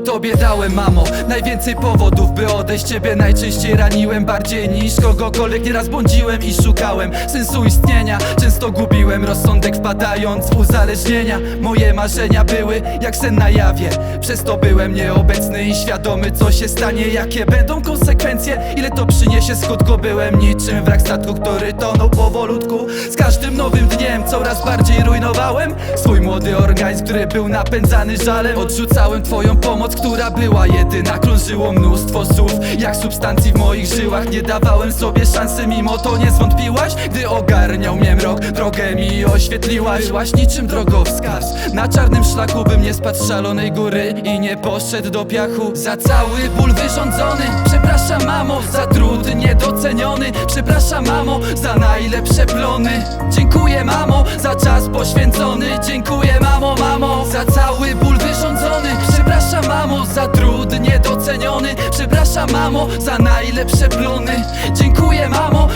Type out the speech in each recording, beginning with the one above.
Tobie dałem mamo. Najwięcej powodów by odejść Ciebie najczęściej raniłem Bardziej niż kogokolwiek. Nieraz błądziłem i szukałem Sensu istnienia. Często gubiłem rozsądek wpadając w uzależnienia. Moje marzenia były jak sen na jawie. Przez to byłem nieobecny i świadomy co się stanie Jakie będą konsekwencje. Ile to przyniesie skutku? Byłem niczym wrak statku, który tonął powolutku. Z każdym nowym dniem coraz bardziej rujnowałem. Swój młody organizm, który był napędzany żalem Odrzucałem twoją pomoc, która była jedyna Krążyło mnóstwo słów, jak substancji w moich żyłach Nie dawałem sobie szansy, mimo to nie zwątpiłaś? Gdy ogarniał mnie mrok, drogę mi oświetliłaś. Byłaś niczym drogowskaz. Na czarnym szlaku bym nie spadł z szalonej góry I nie poszedł do piachu. Za cały ból wyrządzony. Przepraszam mamo, za trud niedoceniony. Przepraszam mamo, za najlepsze plony. Dziękuję mamo, za czas poświęcony. Dziękuję mamo, mamo, za cały ból wyrządzony Przepraszam mamo, za trud niedoceniony. Przepraszam mamo, za najlepsze plony. Dziękuję mamo,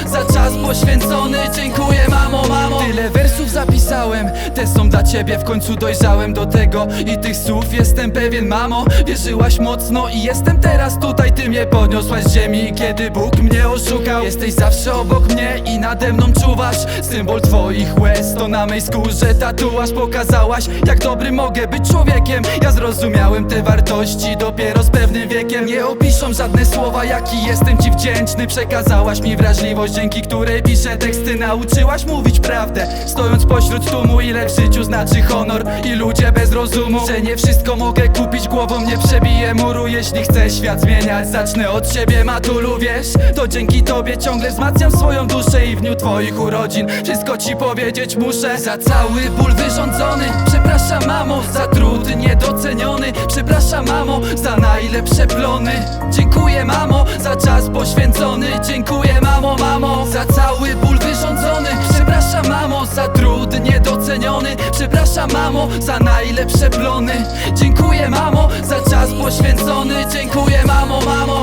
ciebie W końcu dojrzałem do tego i tych słów Jestem pewien mamo, wierzyłaś mocno I jestem teraz tutaj, ty mnie podniosłaś z ziemi Kiedy Bóg mnie oszukał. Jesteś zawsze obok mnie i nade mną czuwasz. Symbol twoich łez to na mej skórze. Tatuaż Pokazałaś jak dobry mogę być człowiekiem. Ja zrozumiałem te wartości dopiero z pewnym wiekiem. Nie opiszą żadne słowa jaki jestem ci wdzięczny. Przekazałaś mi wrażliwość dzięki której piszę teksty. Nauczyłaś mówić prawdę Stojąc pośród tłumu ile w życiu znaczy honor I ludzie bez rozumu. Że nie wszystko mogę kupić głową nie przebiję muru. Jeśli chcę świat zmieniać zacznę od siebie matulu Wiesz, to dzięki tobie ciągle wzmacniam swoją duszę I w dniu twoich urodzin wszystko ci powiedzieć muszę. Za cały ból wyrządzony Przepraszam mamo, za trud niedoceniony Przepraszam mamo, za najlepsze plony. Dziękuję mamo, za czas poświęcony. Dziękuję mamo, mamo, za cały ból wyrządzony Przepraszam mamo, za trud niedoceniony. Przepraszam mamo, za najlepsze plony. Dziękuję mamo, za czas poświęcony. Dziękuję mamo, mamo